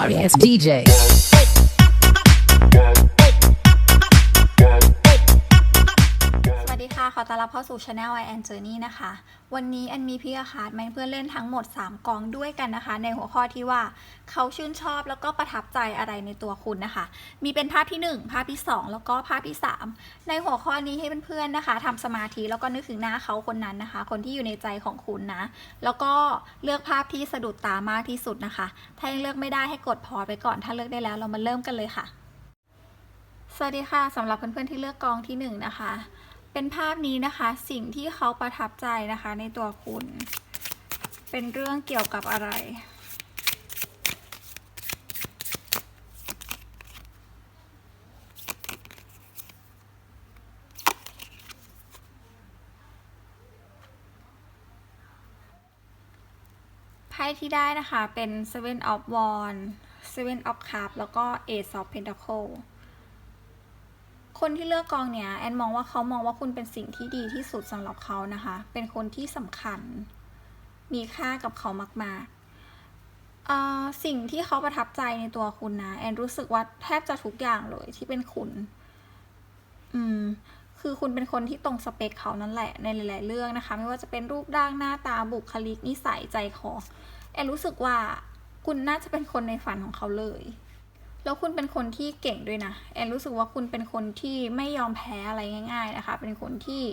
sorry ass DJ. อต้อนรับเข้าสู่ Channel I and Journey นะคะ วันนี้แอนมีพี่อาคาร์ดมาเพื่อนเล่นทั้งหมด 3 กองด้วยกันนะคะ ในหัวข้อที่ว่าเขาชื่นชอบแล้วก็ประทับใจอะไรในตัวคุณนะคะ มีเป็นภาพที่ 1 ภาพที่ 2 แล้วก็ภาพที่ 3 ในหัวข้อนี้ให้เพื่อนๆนะคะทำสมาธิแล้วก็นึกถึงหน้าเขาคนนั้นนะคะ คนที่อยู่ในใจของคุณนะ แล้วก็เลือกภาพที่สะดุดตามากที่สุดนะคะ ถ้ายังเลือกไม่ได้ให้กดพอไปก่อน ถ้าเลือกได้แล้วเรามาเริ่มกันเลยค่ะ สวัสดีค่ะสำหรับเพื่อนๆที่เลือกกองที่หนึ่งนะคะ เป็นภาพนี้นะคะ สิ่งที่เขาประทับใจนะคะในตัวคุณ เป็นเรื่องเกี่ยวกับอะไร ไพ่ที่ได้นะคะเป็น Seven of Wands Seven of Cups แล้วก็ Ace of Pentacles คนที่เลือกกองเนี้ยแอนมองว่าเขามองว่าคุณเป็นสิ่งที่ดีที่สุดสำหรับเขานะคะ เป็นคนที่สำคัญ มีค่ากับเขามากๆสิ่งที่เขาประทับใจในตัวคุณนะแอนรู้สึกว่าแทบจะทุกอย่างเลยที่เป็นคุณ อืมคือคุณเป็นคนที่ตรงสเปคเขานั่นแหละในหลาย ๆ เรื่องนะคะ ไม่ว่าจะเป็นรูปร่างหน้าตาบุคลิกนิสัยใจคอแอนรู้สึกว่าคุณน่าจะเป็นคนในฝันของเขาเลย แล้วคุณเป็นคนที่เก่งด้วยนะ แอนรู้สึกว่าคุณเป็นคนที่ไม่ยอมแพ้อะไรง่าย ๆนะคะ เป็นคนที่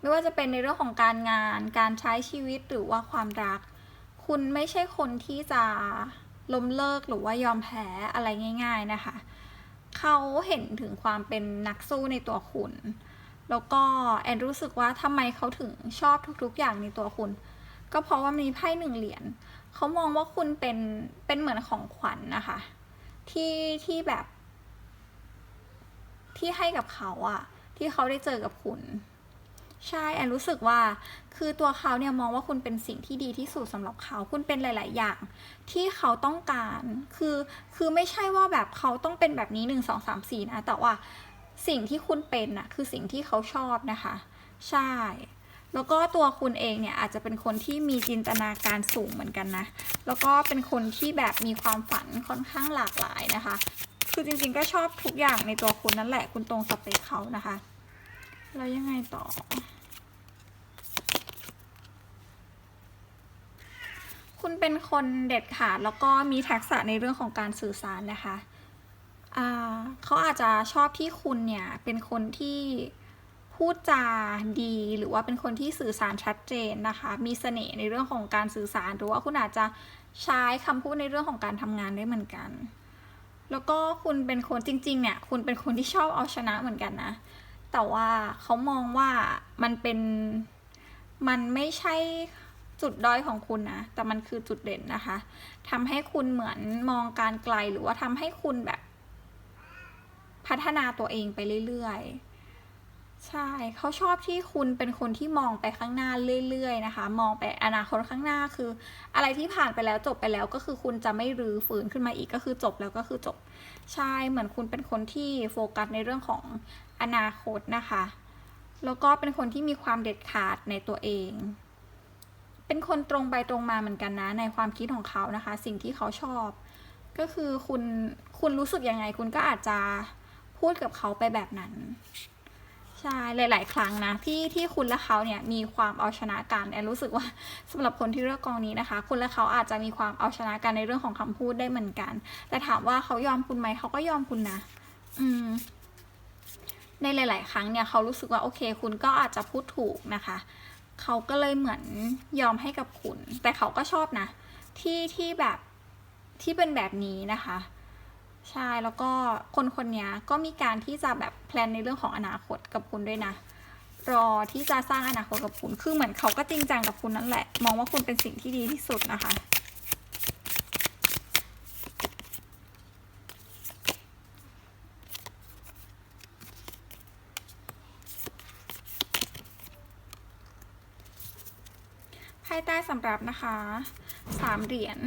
ไม่ว่าจะเป็นในเรื่องของการงาน การใช้ชีวิตหรือว่าความรัก คุณไม่ใช่คนที่จะล้มเลิกหรือว่ายอมแพ้อะไรง่าย ๆนะคะ เขาเห็นถึงความเป็นนักสู้ในตัวคุณ แล้วก็แอนรู้สึกว่าทำไมเขาถึงชอบทุกๆอย่างในตัวคุณ ก็เพราะว่ามีไพ่หนึ่งเหรียญเขามองว่าคุณเป็นเป็นเหมือนของขวัญนะคะ ที่ที่แบบ ที่ให้กับเขาอะที่เขาได้เจอกับคุณ ใช่แอนรู้สึกว่า คือตัวเขาเนี่ยมองว่าคุณเป็นสิ่งที่ดีที่สุดสำหรับเขา คุณเป็นหลาย ๆ อย่าง ที่เขาต้องการ คือ คือไม่ใช่ว่าแบบเขาต้องเป็นแบบนี้หนึ่งสองสามสี่นะ แต่ว่าสิ่งที่คุณเป็นน่ะคือสิ่งที่เขาชอบนะคะ ใช่ แล้วก็ตัวคุณเองเนี่ยอาจจะเป็นคนที่มีจินตนาการสูงเหมือนกันนะ แล้วก็เป็นคนที่แบบมีความฝันค่อนข้างหลากหลายนะคะ คือจริงๆก็ชอบทุกอย่างในตัวคุณนั่นแหละ คุณตรงสเปคเขานะคะ แล้วยังไงต่อคุณเป็นคนเด็ดขาดแล้วก็มีทักษะในเรื่องของการสื่อสารนะคะอ่าเขาอาจจะชอบที่คุณเนี่ยเป็นคนที่ พูดจาดีหรือว่าเป็นคนที่สื่อสารชัดเจนนะคะ มีเสน่ห์ในเรื่องของการสื่อสาร หรือว่าคุณอาจจะใช้คำพูดในเรื่องของการทำงานได้เหมือนกัน แล้วก็คุณเป็นคนจริง ๆ เนี่ย คุณเป็นคนที่ชอบเอาชนะเหมือนกันนะ แต่ว่าเขามองว่ามันเป็นมันไม่ใช่จุดด้อยของคุณนะ แต่มันคือจุดเด่นนะคะทำให้คุณเหมือนมองการไกลหรือว่าทำให้คุณแบบ พัฒนาตัวเองไปเรื่อยๆ ใช่เขาชอบที่คุณเป็นคนที่มองไปข้างหน้าเรื่อยๆนะคะ มองไปอนาคตข้างหน้าคือ อะไรที่ผ่านไปแล้วจบไปแล้วก็คือคุณจะไม่รื้อฟื้นขึ้นมาอีกก็คือจบแล้วก็คือจบใช่เหมือนคุณเป็นคนที่โฟกัสในเรื่องของอนาคตนะคะ แล้วก็เป็นคนที่มีความเด็ดขาดในตัวเอง เป็นคนตรงไปตรงมาเหมือนกันนะ ในความคิดของเขานะคะ สิ่งที่เขาชอบ ก็คือคุณคุณรู้สึกยังไง คุณก็อาจจะพูดกับเขาไปแบบนั้น ใช่หลาย ๆ ครั้งนะที่ที่คุณและเขาเนี่ยมีความเอาชนะกันแอนรู้สึกว่าสำหรับคนที่เลือกกองนี้นะคะ คุณและเขาอาจจะมีความเอาชนะกันในเรื่องของคำพูดได้เหมือนกัน แต่ถามว่าเขายอมคุณไหมเขาก็ยอมคุณนะ อืมในหลาย ๆ ครั้งเนี่ยเขารู้สึกว่าโอเค คุณก็อาจจะพูดถูกนะคะ เขาก็เลยเหมือนยอมให้กับคุณ แต่เขาก็ชอบนะ ที่ที่แบบที่เป็นแบบนี้นะคะ ใช่ แล้วก็คนคนนี้ก็มีการที่จะแบบแพลนในเรื่องของอนาคตกับคุณด้วยนะ รอที่จะสร้างอนาคตกับคุณ คือเหมือนเขาก็จริงจังกับคุณนั่นแหละ มองว่าคุณเป็นสิ่งที่ดีที่สุดนะคะไพ่ใต้สำรับนะคะสามเหรียญ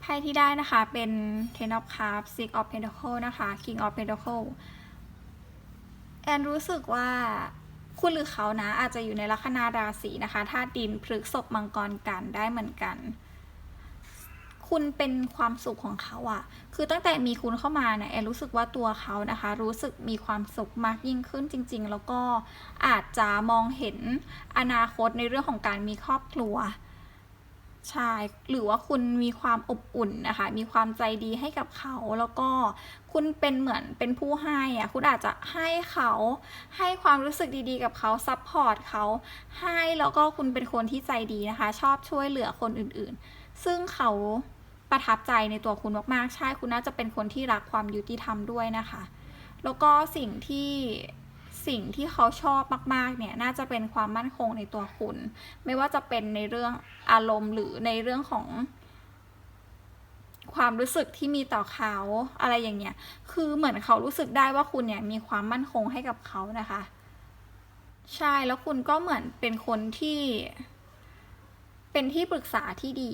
ไพ่ที่ได้นะคะเป็น Ten of Cups Six of Pentacles นะคะ King of Pentacles แอนรู้สึกว่าคุณหรือเขานะอาจจะอยู่ในลัคนาราศีนะคะธาตุดินพฤกษบมังกรกันได้เหมือนกัน คุณเป็นความสุขของเขาอะคือตั้งแต่มีคุณเข้ามาเนี่ยแอนรู้สึกว่าตัวเขานะคะ รู้สึกมีความสุขมากยิ่งขึ้นจริง ๆ แล้วก็อาจจะมองเห็นอนาคตในเรื่องของการมีครอบครัว ใช่หรือว่าคุณมีความอบอุ่นนะคะ มีความใจดีให้กับเขา แล้วก็คุณเป็นเหมือนเป็นผู้ให้อะคุณอาจจะให้เขาให้ความรู้สึกดีๆ กับเขาซัพพอร์ตเขาให้แล้วก็คุณเป็นคนที่ใจดีนะคะ ชอบช่วยเหลือคนอื่นๆ ซึ่งเขาประทับใจในตัวคุณมากๆ ใช่คุณน่าจะเป็นคนที่รักความยุติธรรมด้วยนะคะ แล้วก็สิ่งที่ สิ่งที่เขาชอบมากๆเนี่ยน่าจะเป็นความมั่นคงในตัวคุณ ไม่ว่าจะเป็นในเรื่องอารมณ์หรือในเรื่องของ ความรู้สึกที่มีต่อเขาอะไรอย่างเงี้ยคือเหมือนเขารู้สึกได้ว่าคุณเนี่ยมีความมั่นคงให้กับเขานะคะ ใช่แล้วคุณก็เหมือนเป็นคนที่ เป็นที่ปรึกษาที่ดี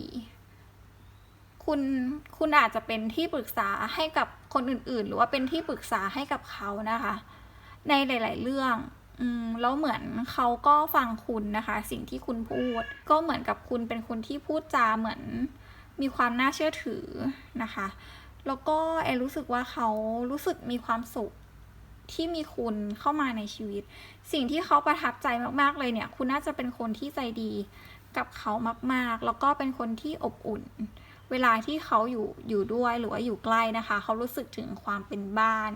คุณคุณอาจจะเป็นที่ปรึกษาให้กับคนอื่นๆ หรือว่าเป็นที่ปรึกษาให้กับเขานะคะ ในหลาย ๆ เรื่องอืมแล้วเหมือนเขาก็ฟังคุณนะคะ สิ่งที่คุณพูด ก็เหมือนกับคุณเป็นคนที่พูดจาเหมือนมีความน่าเชื่อถือนะคะ แล้วก็แอรู้สึกว่าเขารู้สึกมีความสุขที่มีคุณเข้ามาในชีวิต สิ่งที่เขาประทับใจมากๆเลยเนี่ย คุณน่าจะเป็นคนที่ใจดีกับเขามากๆ แล้วก็เป็นคนที่อบอุ่น เวลาที่เขาอยู่อยู่ด้วยหรือว่าอยู่ใกล้นะคะ เขารู้สึกถึงความเป็นบ้าน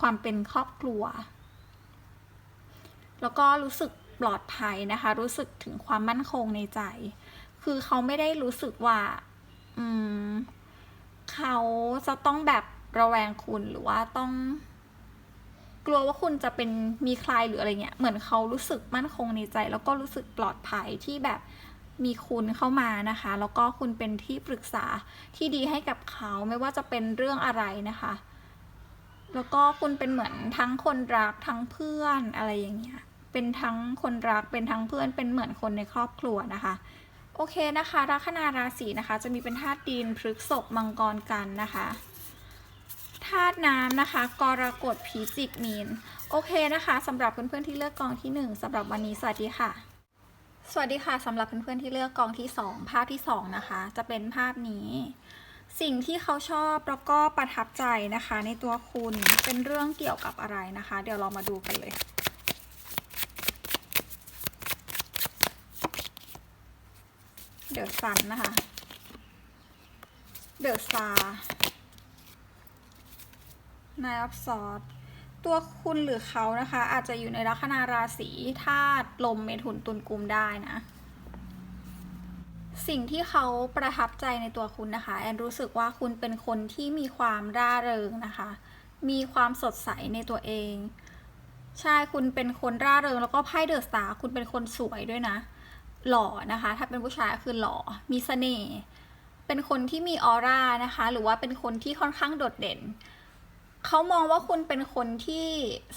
ความเป็นครอบครัว แล้วก็รู้สึกปลอดภัยนะคะ รู้สึกถึงความมั่นคงในใจ คือเขาไม่ได้รู้สึกว่า อืม เขาจะต้องแบบระแวงคุณหรือว่าต้อง กลัวว่าคุณจะเป็นมีใครหรืออะไรเงี้ย เหมือนเขารู้สึกมั่นคงในใจ แล้วก็รู้สึกปลอดภัยที่แบบมีคุณเข้ามานะคะ แล้วก็คุณเป็นที่ปรึกษาที่ดีให้กับเขาไม่ว่าจะเป็นเรื่องอะไรนะคะ แล้วก็คุณเป็นเหมือนทั้งคนรักทั้งเพื่อนอะไรอย่างเงี้ย เป็นทั้งคนรักเป็นทั้งเพื่อนเป็นเหมือนคนในครอบครัวนะคะโอเคนะคะลัคนาราศีนะคะ จะมีเป็นธาตุดินพฤษภมังกรกันนะคะธาตุน้ำนะคะ กรกฎผีจิกมีน โอเคนะคะสำหรับเพื่อนๆที่เลือกกองที่หนึ่งสำหรับวันนี้สวัสดีค่ะ สวัสดีค่ะสำหรับเพื่อนๆที่เลือกกองที่สองภาพที่สองนะคะ จะเป็นภาพนี้ สิ่งที่เขาชอบแล้วก็ประทับใจนะคะ ในตัวคุณเป็นเรื่องเกี่ยวกับอะไรนะคะ เดี๋ยวเรามาดูกันเลย เดอะซันนะคะ เดอะซานายออฟซอดตัวคุณหรือเขานะคะ อาจจะอยู่ในลัคนาราศีธาตุลมเมถุนตุลกุมได้นะ สิ่งที่เขาประทับใจในตัวคุณนะคะ แอนรู้สึกว่าคุณเป็นคนที่มีความร่าเริงนะคะ มีความสดใสในตัวเอง ใช่คุณเป็นคนร่าเริงแล้วก็ไพ่เดอะสตาร์คุณเป็นคนสวยด้วยนะ หล่อนะคะ ถ้าเป็นผู้ชายคือหล่อมีเสน่ห์เป็นคนที่มีออร่านะคะ หรือว่าเป็นคนที่ค่อนข้างโดดเด่นเขามองว่าคุณเป็นคนที่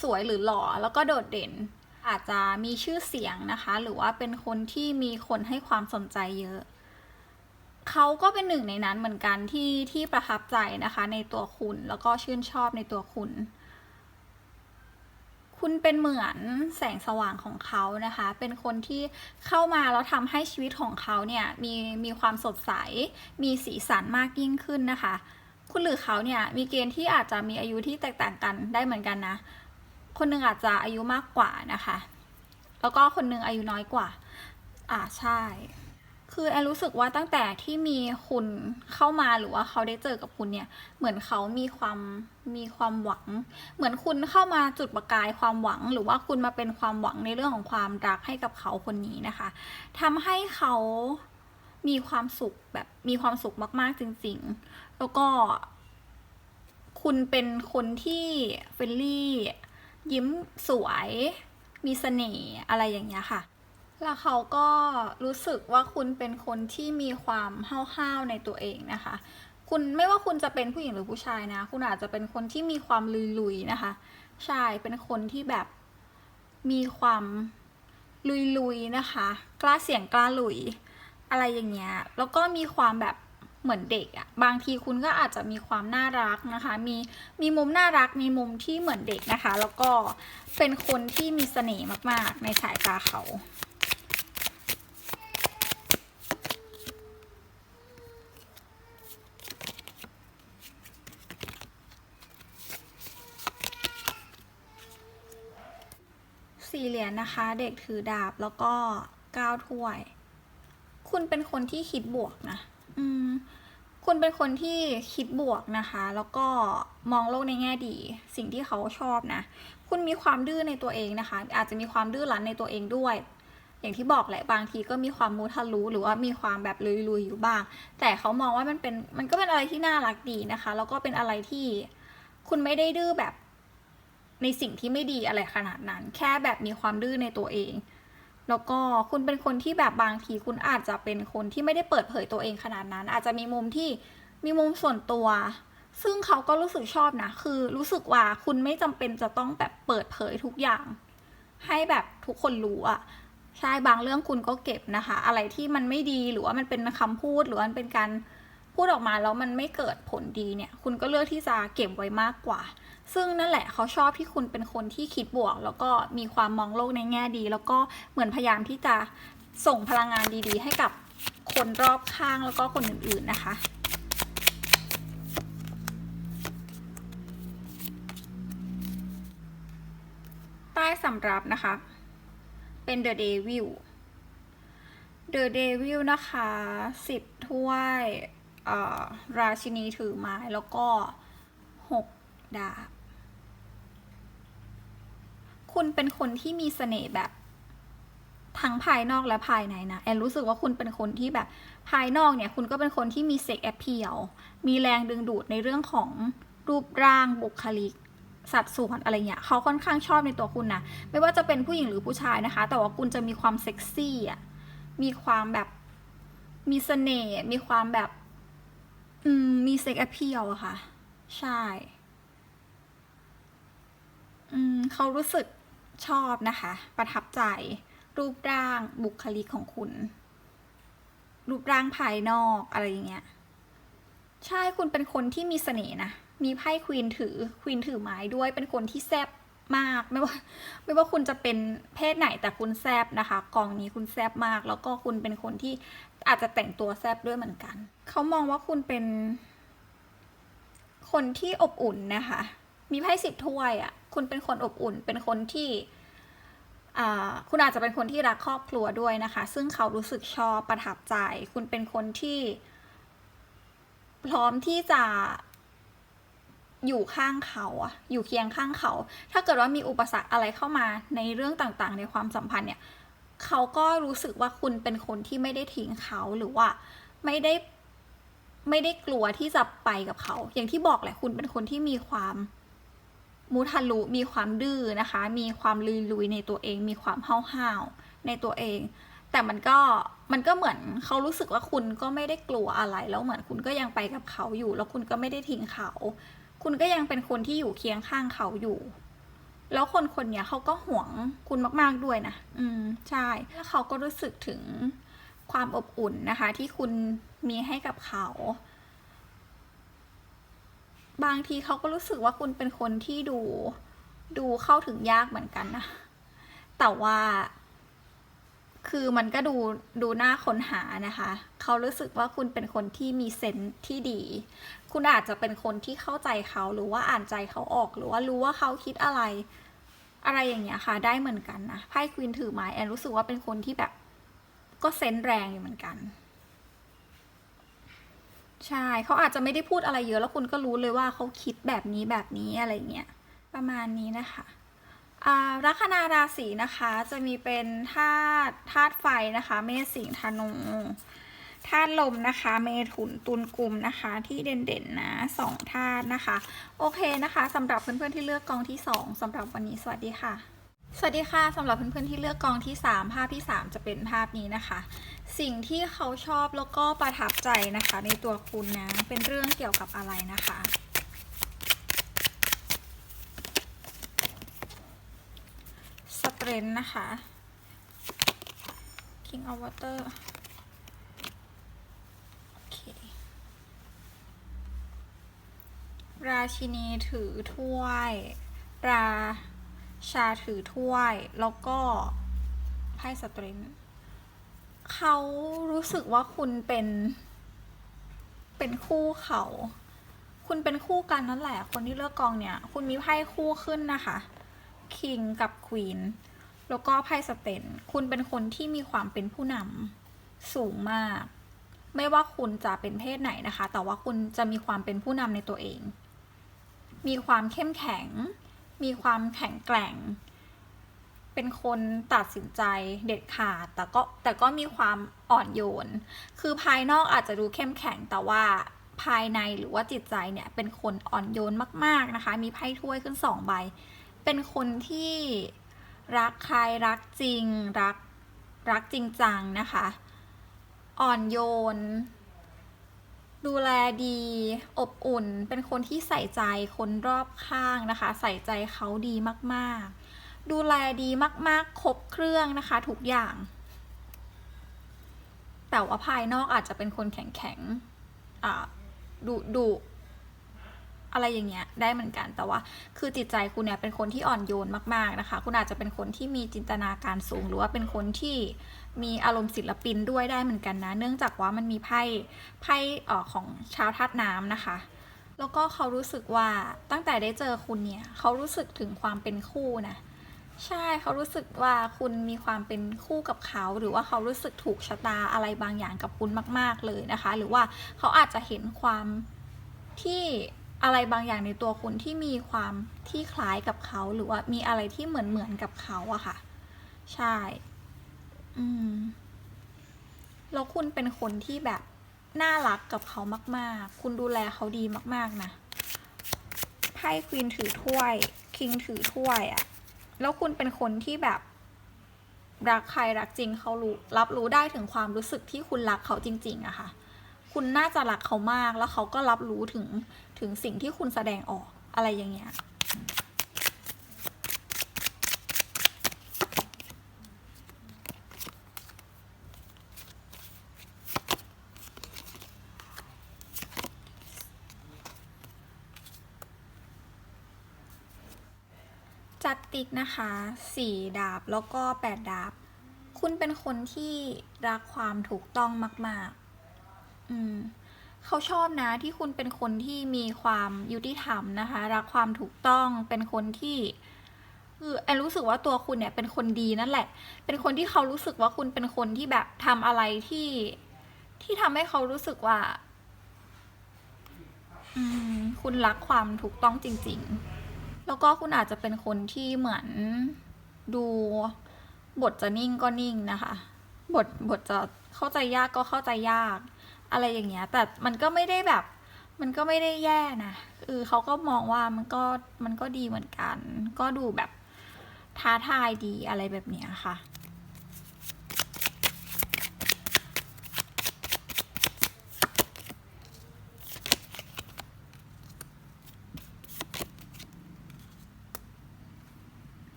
สวยหรือหล่อแล้วก็โดดเด่น อาจจะมีชื่อเสียงนะคะ หรือว่าเป็นคนที่มีคนให้ความสนใจเยอะเขาก็เป็นหนึ่งในนั้นเหมือนกันที่ที่ประทับใจนะคะ ในตัวคุณแล้วก็ชื่นชอบในตัวคุณ คุณเป็นเหมือนแสงสว่างของเขานะคะ เป็นคนที่เข้ามาแล้วทำให้ชีวิตของเขาเนี่ยมีมีความสดใส มีสีสันมากยิ่งขึ้นนะคะ คุณหรือเขาเนี่ยมีเกณฑ์ที่อาจจะมีอายุที่แตกต่างกันได้เหมือนกันนะ คนหนึ่งอาจจะอายุมากกว่านะคะ แล้วก็คนหนึ่งอายุน้อยกว่า อ่าใช่ คือแอนรู้สึกว่าตั้งแต่ที่มีคุณเข้ามาหรือว่าเขาได้เจอกับคุณเนี่ย เหมือนเขามีความมีความหวัง เหมือนคุณเข้ามาจุดประกายความหวัง หรือว่าคุณมาเป็นความหวังในเรื่องของความรักให้กับเขาคนนี้นะคะทำให้เขามีความสุขแบบมีความสุขมาก ๆ จริง ๆ แล้วก็คุณเป็นคนที่เฟรนลี่ ยิ้มสวย มีเสน่ห์อะไรอย่างเงี้ยค่ะ แล้วเขาก็รู้สึกว่าคุณเป็นคนที่มีความห้าวๆในตัวเองนะคะ คุณไม่ว่าคุณจะเป็นผู้หญิงหรือผู้ชายนะ คุณอาจจะเป็นคนที่มีความลุยๆนะคะ ใช่ เป็นคนที่แบบมีความลุยๆนะคะ กล้าเสี่ยงกล้าลุย อะไรอย่างเงี้ย แล้วก็มีความแบบเหมือนเด็กอะบางทีคุณก็อาจจะมีความน่ารักนะคะ มีมีมุมน่ารัก มีมุมที่เหมือนเด็กนะคะ แล้วก็เป็นคนที่มีเสน่ห์มากๆ ในสายตาเขา สี่เหรียญนะคะ เด็กถือดาบแล้วก็เก้าถ้วย คุณเป็นคนที่คิดบวกนะ อืม คุณเป็นคนที่คิดบวกนะคะ แล้วก็มองโลกในแง่ดี สิ่งที่เขาชอบนะ คุณมีความดื้อในตัวเองนะคะ อาจจะมีความดื้อรั้นในตัวเองด้วย อย่างที่บอกแหละบางทีก็มีความมูทะลุหรือว่ามีความแบบลุยๆอยู่บ้าง แต่เขามองว่ามันเป็นมันก็เป็นอะไรที่น่ารักดีนะคะ แล้วก็เป็นอะไรที่คุณไม่ได้ดื้อแบบ ในสิ่งที่ไม่ดีอะไรขนาดนั้น แค่แบบมีความดื้อในตัวเอง แล้วก็คุณเป็นคนที่แบบบางทีคุณอาจจะเป็นคนที่ไม่ได้เปิดเผยตัวเองขนาดนั้น อาจจะมีมุมที่มีมุมส่วนตัว ซึ่งเขาก็รู้สึกชอบนะ คือรู้สึกว่าคุณไม่จำเป็นจะต้องแบบเปิดเผยทุกอย่าง ให้แบบทุกคนรู้อะใช่บางเรื่องคุณก็เก็บนะคะ อะไรที่มันไม่ดีหรือว่ามันเป็นคำพูดหรือมันเป็นการ พูดออกมาแล้วมันไม่เกิดผลดีเนี่ย คุณก็เลือกที่จะเก็บไว้มากกว่า ซึ่งนั่นแหละเขาชอบที่คุณเป็นคนที่คิดบวก แล้วก็มีความมองโลกในแง่ดี แล้วก็เหมือนพยายามที่จะส่งพลังงานดีๆ ให้กับคนรอบข้างแล้วก็คนอื่นๆนะคะใต้สำรับนะคะ เป็น The Devil The Devil นะคะสิบถ้วย ราชินีถือไม้แล้วก็หกดาบ คุณเป็นคนที่มีเสน่ห์แบบทั้งภายนอกและภายในนะแอนรู้สึกว่าคุณเป็นคนที่แบบภายนอกเนี่ย คุณก็เป็นคนที่มีเซ็กแอพเพียลมีแรงดึงดูดในเรื่องของรูปร่างบุคลิก สัดส่วนอะไรเงี้ยเขาค่อนข้างชอบในตัวคุณนะไม่ว่าจะเป็นผู้หญิงหรือผู้ชายนะคะ แต่ว่าคุณจะมีความเซ็กซี่อะมีความแบบมีเสน่ห์มีความแบบ อืม มีเซ็กแอพเพียลอะค่ะ ใช่ อืม เขารู้สึกชอบนะคะ ประทับใจ รูปร่างบุคลิกของคุณ รูปร่างภายนอกอะไรอย่างเงี้ย ใช่คุณเป็นคนที่มีเสน่ห์นะ มีไพ่ควีนถือ ควีนถือไม้ด้วย เป็นคนที่แซบ มากไม่ว่า ไม่ว่าคุณจะเป็นเพศไหนแต่คุณแซบนะคะ กองนี้คุณแซบมาก แล้วก็คุณเป็นคนที่อาจจะแต่งตัวแซบด้วยเหมือนกัน เขามองว่าคุณเป็น คนที่อบอุ่นนะคะ มีไพ่สิบถ้วยอะ่ะ คุณเป็นคนอบอุ่น เป็นคนที่คุณอาจจะเป็นคนที่รักครอบครัวด้วยนะคะ ซึ่งเขารู้สึกชอบประทับใจ คุณเป็นคนที่ พร้อมที่จะ อยู่ข้างเขาอะอยู่เคียงข้างเขา ถ้าเกิดว่ามีอุปสรรคอะไรเข้ามาในเรื่องต่างๆ ในความสัมพันธ์เนี่ยเขาก็รู้สึกว่าคุณเป็นคนที่ไม่ได้ทิ้งเขาหรือว่าไม่ได้ไม่ได้กลัวที่จะไปกับเขา อย่างที่บอกแหละคุณเป็นคนที่มีความมุทะลุมีความดื้อนะคะ มีความลุยๆในตัวเอง มีความห้าวๆในตัวเอง แต่มันก็มันก็เหมือนเขารู้สึกว่าคุณก็ไม่ได้กลัวอะไร แล้วเหมือนคุณก็ยังไปกับเขาอยู่ แล้วคุณก็ไม่ได้ทิ้งเขา คุณก็ยังเป็นคนที่อยู่เคียงข้างเขาอยู่ แล้วคนคนเนี้ยเขาก็ห่วงคุณมาก ๆด้วยนะ อืม ใช่ แล้วเขาก็รู้สึกถึงความอบอุ่นนะคะ ที่คุณมีให้กับเขา บางทีเขาก็รู้สึกว่าคุณเป็นคนที่ดู ดูเข้าถึงยากเหมือนกันนะ แต่ว่าคือมันก็ดูดูหน่าค้นหานะคะ เขารู้สึกว่าคุณเป็นคนที่มีเซนส์ที่ดี คุณอาจจะเป็นคนที่เข้าใจเขาหรือว่าอ่านใจเขาออกหรือว่ารู้ว่าเขาคิดอะไร อะไรอย่างเงี้ยค่ะ ได้เหมือนกันนะไพ่ควีนถือไม้แอนรู้สึกว่าเป็นคนที่แบบ ก็เซนแรงอยู่เหมือนกันใช่เขาอาจจะไม่ได้พูดอะไรเยอะแล้วคุณก็รู้เลยว่าเขาคิดแบบนี้แบบนี้อะไรเงี้ยประมาณนี้นะคะอ่าลัคนาราศีนะคะจะมีเป็นธาตุธาตุไฟนะคะ เมษสิงธนู ธาตุลมนะคะ เมถุนตุลกลุ่มนะคะ ที่เด่นๆนะสองธาตุนะคะ โอเคนะคะสำหรับเพื่อนๆที่เลือกกองที่สองสำหรับวันนี้สวัสดีค่ะ สวัสดีค่ะสำหรับเพื่อนๆที่เลือกกองที่ 3 ภาพที่ 3 จะเป็นภาพนี้นะคะ สิ่งที่เขาชอบแล้วก็ประทับใจนะคะ ในตัวคุณนะเป็นเรื่องเกี่ยวกับอะไรนะคะสเตรนนะคะ King of Water โอเค ราชินีถือถ้วย ราชาถือถ้วย แล้วก็ไพ่สตรนเขารู้สึกว่าคุณเป็น เป็นคู่เขา คุณเป็นคู่กันนั่นแหละ คนที่เลือกกองเนี่ย คุณมีไพ่คู่ขึ้นนะคะคิงกับควีนแแล้วก็ไพ่สเตนคุณเป็นคนที่มีความเป็นผู้นำสูงมาก ไม่ว่าคุณจะเป็นเพศไหนนะคะ แต่ว่าคุณจะมีความเป็นผู้นำในตัวเอง มีความเข้มแข็ง มีความแข็งแกร่ง เป็นคนตัดสินใจเด็ดขาด แต่ก็แต่ก็มีความอ่อนโยน คือภายนอกอาจจะดูเข้มแข็งแต่ว่าภายในหรือว่าจิตใจเนี่ยเป็นคนอ่อนโยนมาก ๆนะคะ มีไพ่ถ้วยขึ้นสองใบ เป็นคนที่รักใครรักจริงรักรักจริงจังนะคะ อ่อนโยน ดูแลดีอบอุ่น เป็นคนที่ใส่ใจคนรอบข้างนะคะ ใส่ใจเขาดีมากๆ ดูแลดีมากๆ ครบเครื่องนะคะ ทุกอย่าง แต่ว่าภายนอกอาจจะเป็นคนแข็งๆดุดุอะไรอย่างเงี้ยได้เหมือนกันแต่ว่า คือจิตใจคุณเนี่ยเป็นคนที่อ่อนโยนมาก ๆนะคะ คุณอาจจะเป็นคนที่มีจินตนาการสูงหรือว่าเป็นคนที่ มีอารมณ์ศิลปินด้วยได้เหมือนกันนะ เนื่องจากว่ามันมีไพ่ไพ่ออของชาวธาตุน้ำนะคะ แล้วก็เขารู้สึกว่าตั้งแต่ได้เจอคุณเนี่ยเขารู้สึกถึงความเป็นคู่นะใช่เขารู้สึกว่าคุณมีความเป็นคู่กับเขา หรือว่าเขารู้สึกถูกชะตาอะไรบางอย่างกับคุณมาก ๆเลยนะคะ หรือว่าเขาอาจจะเห็นความที่อะไรบางอย่างในตัวคุณที่มีความที่คล้ายกับเขา หรือว่ามีอะไรที่เหมือนเหมือนกับเขาอะค่ะ ใช่ อืม แล้วคุณเป็นคนที่แบบ น่ารักกับเขามาก ๆ คุณดูแลเขาดีมาก ๆ นะ ไพ่ควีนถือถ้วย คิงถือถ้วยอะแล้วคุณเป็นคนที่แบบ รักใครรักจริงเขารู้รับรู้ได้ถึงความรู้สึกที่คุณรักเขาจริง ๆอะค่ะ คุณน่าจะรักเขามาก แล้วเขาก็รับรู้ถึงถึงสิ่งที่คุณแสดงออกอะไรอย่างเงี้ย จัดติ๊กนะคะสี่ดาบแล้วก็แปดดาบ คุณเป็นคนที่รักความถูกต้องมาก ๆ อืมเขาชอบนะที่คุณเป็นคนที่มีความยุติธรรมนะคะ รักความถูกต้องเป็นคนที่คือแอนรู้สึกว่าตัวคุณเนี่ยเป็นคนดีนั่นแหละ เป็นคนที่เขารู้สึกว่าคุณเป็นคนที่แบบทำอะไรที่ที่ทำให้เขารู้สึกว่า อืม คุณรักความถูกต้องจริง ๆ แล้วก็คุณอาจจะเป็นคนที่เหมือนดูบทจะนิ่งก็นิ่งนะคะ บทบทจะเข้าใจยากก็เข้าใจยาก อะไรอย่างเงี้ย แต่มันก็ไม่ได้แบบ มันก็ไม่ได้แย่นะคือเขาก็มองว่ามันก็มันก็ดีเหมือนกัน ก็ดูแบบท้าทายดีอะไรแบบเนี้ยค่ะ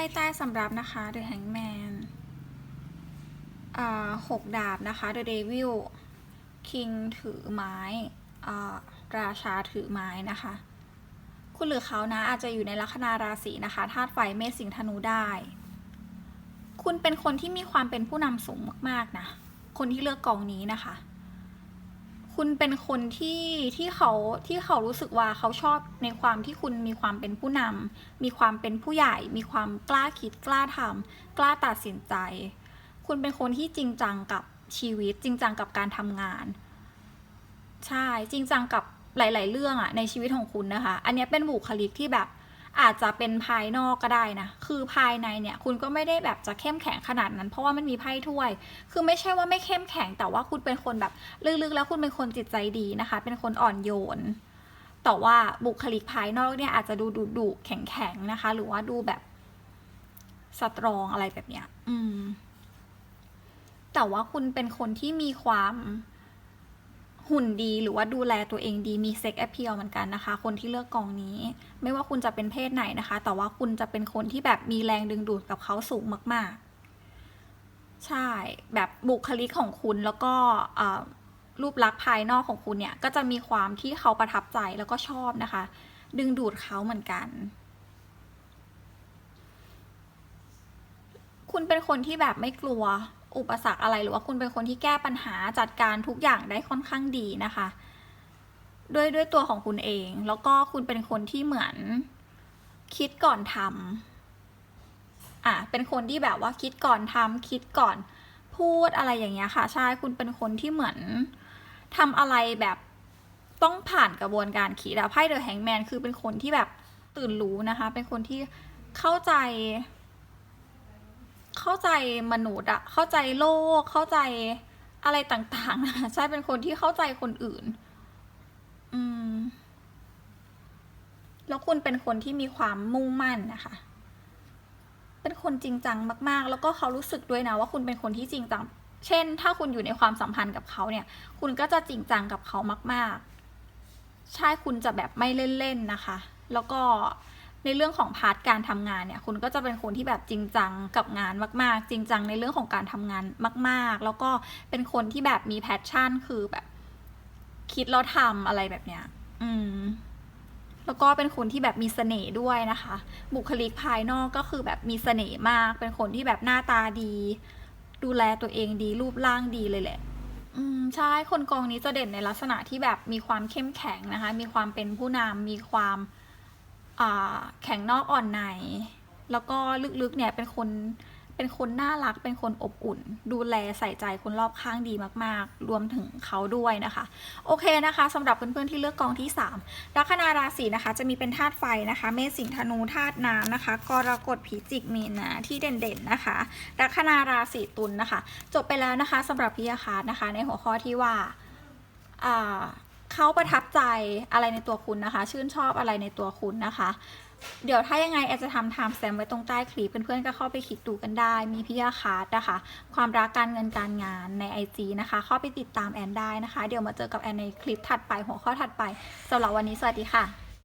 พ่ใต้สำรับนะคะ The Hangman หกดาบนะคะ The Devil King ถือไม้ราชาถือไม้นะคะ คุณหรือเขานะอาจจะอยู่ในลัคนาราศีนะคะธาตุไฟเมษสิงห์ธนูได้ คุณเป็นคนที่มีความเป็นผู้นำสูงมากๆนะ คนที่เลือกกองนี้นะคะ คุณเป็นคนที่ที่เขาที่เขารู้สึกว่าเขาชอบในความที่คุณมีความเป็นผู้นำมีความเป็นผู้ใหญ่ มีความกล้าคิดกล้าทำกล้าตัดสินใจ คุณเป็นคนที่จริงจังกับชีวิต จริงจังกับการทำงาน ใช่จริงจังกับหลาย ๆ เรื่องอะในชีวิตของคุณนะคะ อันนี้เป็นบุคลิกที่แบบ อาจจะเป็นภายนอกก็ได้นะ คือภายในเนี่ยคุณก็ไม่ได้แบบจะเข้มแข็งขนาดนั้น เพราะว่ามันมีไพ่ถ้วย คือไม่ใช่ว่าไม่เข้มแข็ง แต่ว่าคุณเป็นคนแบบลึกๆแล้วคุณเป็นคนจิตใจดีนะคะ เป็นคนอ่อนโยน แต่ว่าบุคลิกภายนอกเนี่ยอาจจะดูดุดุๆแข็งๆนะคะ หรือว่าดูแบบสตรองอะไรแบบเนี้ย อืม แต่ว่าคุณเป็นคนที่มีความ หุ่นดีหรือว่าดูแลตัวเองดีมีเซ็กแอพเพียลเหมือนกันนะคะ คนที่เลือกกองนี้ ไม่ว่าคุณจะเป็นเพศไหนนะคะ แต่ว่าคุณจะเป็นคนที่แบบมีแรงดึงดูดกับเขาสูงมาก ๆ ใช่แบบบุคลิกของคุณแล้วก็รูปลักษณ์ภายนอกของคุณเนี่ย ก็จะมีความที่เขาประทับใจแล้วก็ชอบนะคะ ดึงดูดเขาเหมือนกัน คุณเป็นคนที่แบบไม่กลัว อุปสรรคอะไรหรือว่าคุณเป็นคนที่แก้ปัญหาจัดการทุกอย่างได้ค่อนข้างดีนะคะ ด้วยด้วยตัวของคุณเอง แล้วก็คุณเป็นคนที่เหมือนคิดก่อนทำอะเป็นคนที่แบบว่าคิดก่อนทำคิดก่อนพูดอะไรอย่างเงี้ยค่ะ ใช่คุณเป็นคนที่เหมือนทำอะไรแบบต้องผ่านกระบวนการคิดอะไพ่เดอะแฮงแมนคือเป็นคนที่แบบตื่นรู้นะคะ เป็นคนที่เข้าใจ เข้าใจมนุษย์อะเข้าใจโลก เข้าใจอะไรต่างๆนะใช่เป็นคนที่เข้าใจคนอื่น อืม แล้วคุณเป็นคนที่มีความมุ่งมั่นนะคะ เป็นคนจริงจังมากๆ แล้วก็เขารู้สึกด้วยนะว่าคุณเป็นคนที่จริงจัง เช่น ถ้าคุณอยู่ในความสัมพันธ์กับเขาเนี่ย คุณก็จะจริงจังกับเขามาก ๆ ใช่คุณจะแบบไม่เล่นๆนะคะ แล้วก็ ในเรื่องของพาร์ทการทำงานเนี่ยคุณก็จะเป็นคนที่แบบจริงจังกับงานมาก ๆ จริงจังในเรื่องของการทำงานมาก ๆ แล้วก็เป็นคนที่แบบมีแพชชั่นคือแบบ คิดแล้วทำอะไรแบบเนี้ย อืม แล้วก็เป็นคนที่แบบมีเสน่ห์ด้วยนะคะ บุคลิกภายนอกก็คือแบบมีเสน่ห์มาก เป็นคนที่แบบหน้าตาดี ดูแลตัวเองดีรูปร่างดีเลยแหละ อืมใช่คนกองนี้จะเด่นในลักษณะที่แบบมีความเข้มแข็งนะคะ มีความเป็นผู้นำมีความ แข็งนอกอ่อนใน แล้วก็ลึกๆเนี่ยเป็นคนเป็นคนน่ารักเป็นคนอบอุ่น ดูแลใส่ใจคนรอบข้างดีมากๆ รวมถึงเขาด้วยนะคะ โอเคนะคะสำหรับเพื่อนๆที่เลือกกองที่ 3 ลัคนาราศีนะคะ จะมีเป็นธาตุไฟนะคะ เมษสิงธนูธาตุน้ำนะคะกรกฎพิจิกมีนนะที่เด่นๆนะคะ ลัคนาราศีตุลนะคะ จบไปแล้วนะคะสำหรับพิยาคาร์นะคะ ในหัวข้อที่ว่าอ่า เขาประทับใจอะไรในตัวคุณนะคะ ชื่นชอบอะไรในตัวคุณนะคะ เดี๋ยวถ้ายังไงแอนจะทำไทม์แซมไว้ตรงใต้คลิปเพื่อนๆก็เข้าไปคลิกดูกันได้ มีพิยาคาร์ดนะคะ ความรักการเงินการงานใน IG นะคะ เข้าไปติดตามแอนได้นะคะ เดี๋ยวมาเจอกับแอนในคลิปถัดไปหัวข้อถัดไปสำหรับวันนี้สวัสดีค่ะ